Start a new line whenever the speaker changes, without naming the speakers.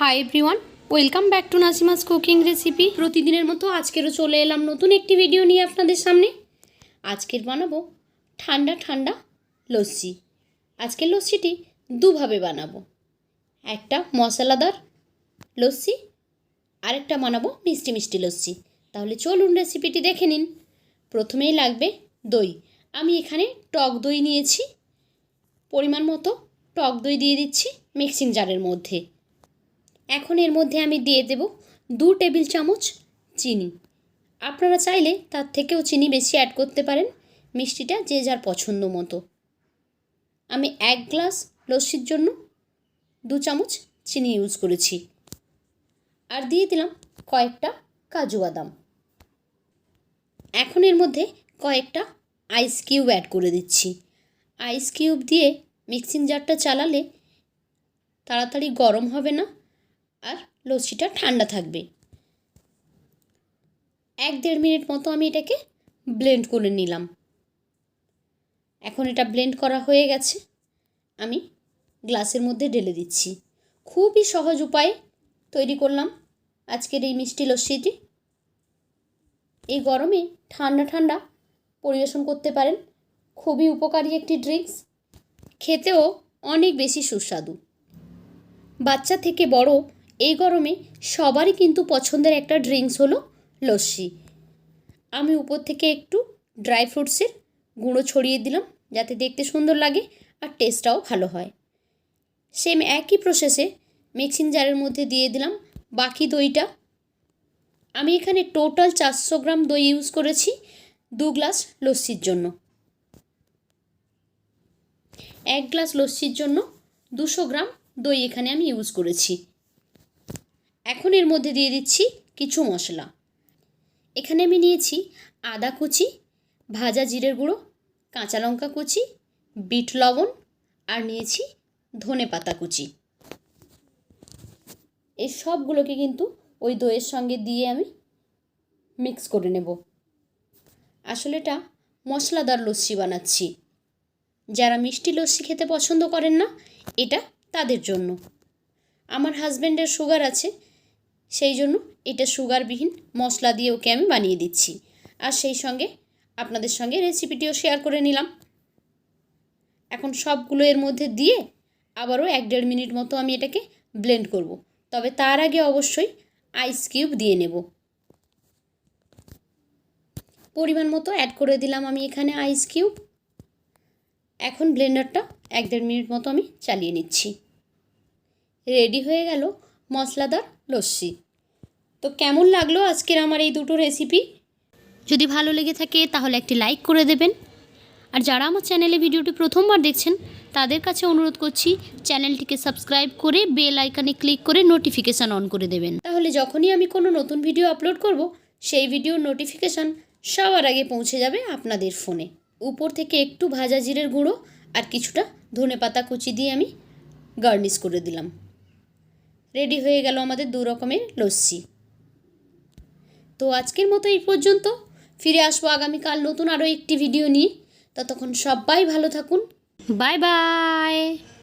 Hi everyone welcome back to Nasima's cooking recipe প্রতিদিনের মতো আজকেরও চলে এলাম নতুন একটি ভিডিও নিয়ে আপনাদের সামনে। আজকের বানাবো ঠান্ডা ঠান্ডা লস্যি। আজকের লস্যিটি দুভাবে বানাবো। একটা মশলাদার লস্যি, আরেকটা বানাবো মিষ্টি মিষ্টি লস্যি। তাহলে চলুন রেসিপিটি দেখে নিন। প্রথমেই লাগবে দই। আমি এখানে টক দই নিয়েছি। পরিমাণ মতো টক দই দিয়ে দিচ্ছি মিক্সিং জারের মধ্যে। এখন এর মধ্যে আমি দিয়ে দেব দু টেবিল চামচ চিনি। আপনারা চাইলে তার থেকেও চিনি বেশি অ্যাড করতে পারেন, মিষ্টিটা যে যার পছন্দ মতো। আমি এক গ্লাস লস্যির জন্য দু চামচ চিনি ইউজ করেছি। আর দিয়ে দিলাম কয়েকটা কাজু বাদাম। এখন এর মধ্যে কয়েকটা আইস কিউব অ্যাড করে দিচ্ছি। আইস কিউব দিয়ে মিক্সিং জারটা চালালে তাড়াতাড়ি গরম হবে না আর লস্যিটা ঠান্ডা থাকবে। এক দেড় মিনিট মতো আমি এটাকে ব্লেন্ড করে নিলাম। এখন এটা ব্লেন্ড করা হয়ে গেছে। আমি গ্লাসের মধ্যে ঢেলে দিচ্ছি। খুবই সহজ উপায়ে তৈরি করলাম আজকের এই মিষ্টি লস্যিটি। এই গরমে ঠান্ডা ঠান্ডা পরিবেশন করতে পারেন। খুবই উপকারী একটি ড্রিঙ্কস খেতেও অনেক বেশি সুস্বাদু। বাচ্চা থেকে বড় এই গরমে সবারই কিন্তু পছন্দের একটা ড্রিঙ্কস হলো লস্যি। আমি উপর থেকে একটু ড্রাই ফ্রুটসের গুঁড়ো ছড়িয়ে দিলাম, যাতে দেখতে সুন্দর লাগে আর টেস্টটাও ভালো হয়। সেম একই প্রসেসে মিক্সিং জারের মধ্যে দিয়ে দিলাম বাকি দইটা। আমি এখানে টোটাল চারশো গ্রাম দই ইউজ করেছি দু গ্লাস লস্যির জন্য। এক গ্লাস লস্যির জন্য দুশো গ্রাম দই এখানে আমি ইউজ করেছি। এখন এর মধ্যে দিয়ে দিচ্ছি কিছু মশলা। এখানে আমি নিয়েছি আদা কুচি, ভাজা জিরের গুঁড়ো, কাঁচা লঙ্কা কুচি, বিট লবণ আর নিয়েছি ধনে পাতা কুচি। এই সবগুলোকে কিন্তু ওই দইয়ের সঙ্গে দিয়ে আমি মিক্স করে নেব। আসলে এটা মশলাদার লস্যি বানাচ্ছি। যারা মিষ্টি লস্যি খেতে পছন্দ করেন না, এটা তাদের জন্য। আমার হাজব্যান্ডের সুগার আছে সেই জন্য এটা সুগারবিহীন মশলা দিয়ে ওকে আমি বানিয়ে দিচ্ছি। আর সেই সঙ্গে আপনাদের সঙ্গে রেসিপিটিও শেয়ার করে নিলাম। এখন সবগুলো এর মধ্যে দিয়ে আবারও এক দেড় মিনিট মতো আমি এটাকে ব্লেন্ড করব। তবে তার আগে অবশ্যই আইস কিউব দিয়ে নেব। পরিমাণ মতো অ্যাড করে দিলাম আমি এখানে আইস কিউব। এখন ব্লেন্ডারটা এক দেড় মিনিট মতো আমি চালিয়ে নিচ্ছি। রেডি হয়ে গেল মশলাদার লস্যি। তো কেমন লাগল আজকের আমার এই দুটো রেসিপি যদি ভালো লেগে থাকে তাহলে একটি লাইক করে দেবেন। আর যারা আমার চ্যানেলে ভিডিওটি প্রথমবার দেখছেন, তাদের কাছে অনুরোধ করছি চ্যানেলটিকে সাবস্ক্রাইব করে বেল আইকনে ক্লিক করে নোটিফিকেশান অন করে দেবেন। তাহলে যখনই আমি কোনো নতুন ভিডিও আপলোড করব, সেই ভিডিওর নোটিফিকেশান সবার আগে পৌঁছে যাবে আপনাদের ফোনে উপর থেকে একটু ভাজা জিরের গুঁড়ো আর কিছুটা ধনে পাতা কুচি দিয়ে আমি গার্নিশ করে দিলাম। রেডি হয়ে গেল আমাদের দু রকমের লস্যি। তো আজকের মতো এই পর্যন্ত। ফিরে আসব আগামীকাল নতুন আরও একটি ভিডিও নিয়ে। ততক্ষণ সবাই ভালো থাকুন। Bye bye.